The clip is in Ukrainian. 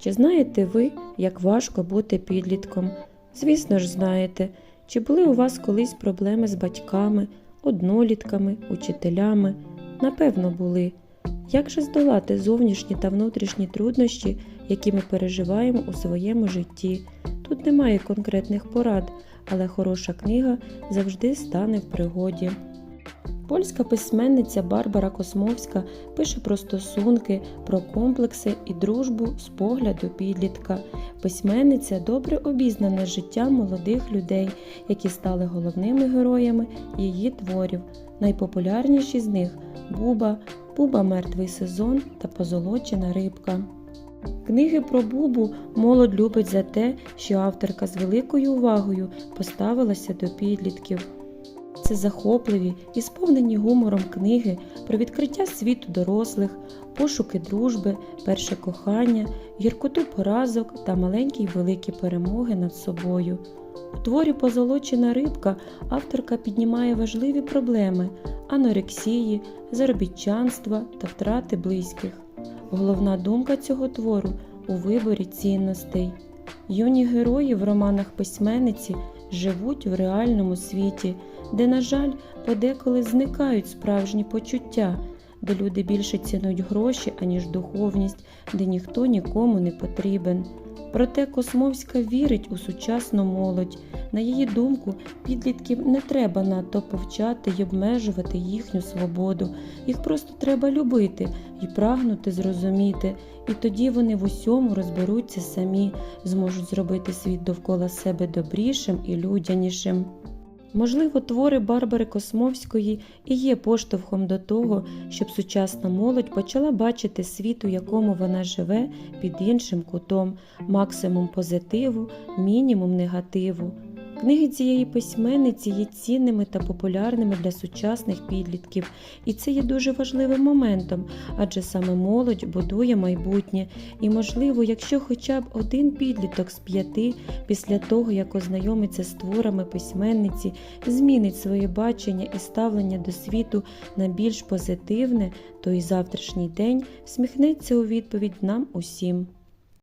Чи знаєте ви, як важко бути підлітком? Звісно ж, знаєте. Чи були у вас колись проблеми з батьками, однолітками, учителями? Напевно, були. Як же здолати зовнішні та внутрішні труднощі, які ми переживаємо у своєму житті? Тут немає конкретних порад, але хороша книга завжди стане в пригоді. Польська письменниця Барбара Космовська пише про стосунки, про комплекси і дружбу з погляду підлітка. Письменниця добре обізнана з життям молодих людей, які стали головними героями її творів. Найпопулярніші з них Буба, Буба Мертвий сезон та Позолочена рибка. Книги про Бубу молодь любить за те, що авторка з великою увагою поставилася до підлітків. Це захопливі і сповнені гумором книги про відкриття світу дорослих, пошуки дружби, перше кохання, гіркоту поразок та маленькі й великі перемоги над собою. У творі Позолочена рибка авторка піднімає важливі проблеми анорексії, заробітчанства та втрати близьких. Головна думка цього твору у виборі цінностей. Юні герої в романах письменниці живуть в реальному світі, де, на жаль, подеколи зникають справжні почуття, де люди більше цінують гроші, аніж духовність, де ніхто нікому не потрібен. Проте Космовська вірить у сучасну молодь. На її думку, підлітків не треба надто повчати й обмежувати їхню свободу. Їх просто треба любити і прагнути зрозуміти, і тоді вони в усьому розберуться самі, зможуть зробити світ довкола себе добрішим і людянішим. Можливо, твори Барбари Космовської і є поштовхом до того, щоб сучасна молодь почала бачити світ, у якому вона живе під іншим кутом, максимум позитиву, мінімум негативу. Книги цієї письменниці є цінними та популярними для сучасних підлітків, і це є дуже важливим моментом, адже саме молодь будує майбутнє. І, можливо, якщо хоча б один підліток з п'яти після того, як ознайомиться з творами письменниці, змінить своє бачення і ставлення до світу на більш позитивне, то і завтрашній день всміхнеться у відповідь нам усім.